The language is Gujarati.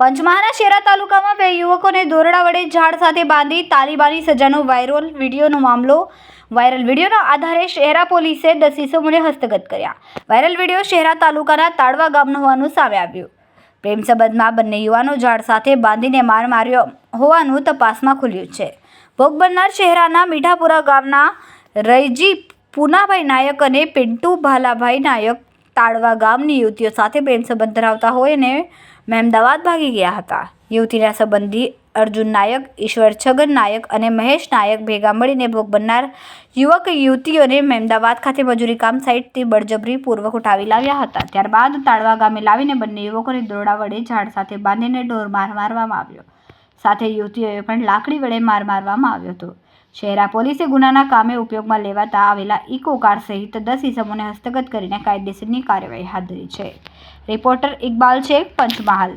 પંચમહાલના શેરા તાલુકામાં બે યુવકોને દોરડા વડે ઝાડ સાથે બાંધી તાલિબાની સજાનો વાયરલ વિડીયોનો મામલો. વાયરલ વિડીયોના આધારે શહેરા પોલીસે દસ ઇસમોને હસ્તગત કર્યા. વાયરલ વીડિયો શહેરા તાલુકાના તાળવા ગામનો હોવાનું સામે આવ્યું. પ્રેમ સંબંધમાં બંને યુવાનો ઝાડ સાથે બાંધીને માર માર્યો હોવાનું તપાસમાં ખુલ્યું છે. ભોગ બનનાર શહેરાના મીઠાપુરા ગામના રૈજી પૂનાભાઈ નાયક અને પિન્ટુ ભાલાભાઈ નાયક તાળવા ગામની યુવતીઓ સાથે પ્રેમ સંબંધ ધરાવતા હોય અને મહેમદાવાદ ભાગી ગયા હતા. યુવતીના સંબંધી અર્જુન નાયક, ઈશ્વર છગન નાયક અને મહેશ નાયક ભેગા મળીને ભોગ બનનાર યુવક યુવતીઓને મહેમદાવાદ ખાતે મજૂરી કામ સાઇટથી બળજબરી પૂર્વક ઉઠાવી લાવ્યા હતા. ત્યારબાદ તાળવા ગામે લાવીને બંને યુવકોને દોરડા વડે ઝાડ સાથે બાંધીને ઢોર માર મારવામાં આવ્યો. સાથે યુવતીઓએ પણ લાકડી વડે માર મારવામાં આવ્યો હતો. શહેરા પોલીસે ગુનાના કામે ઉપયોગમાં લેવાતા આવેલા ઇકો કાર સહિત દસ ઇસમોને હસ્તગત કરીને કાયદેસરની કાર્યવાહી હાથ ધરી છે. રિપોર્ટર ઇકબાલ શેખ પંચમહાલ.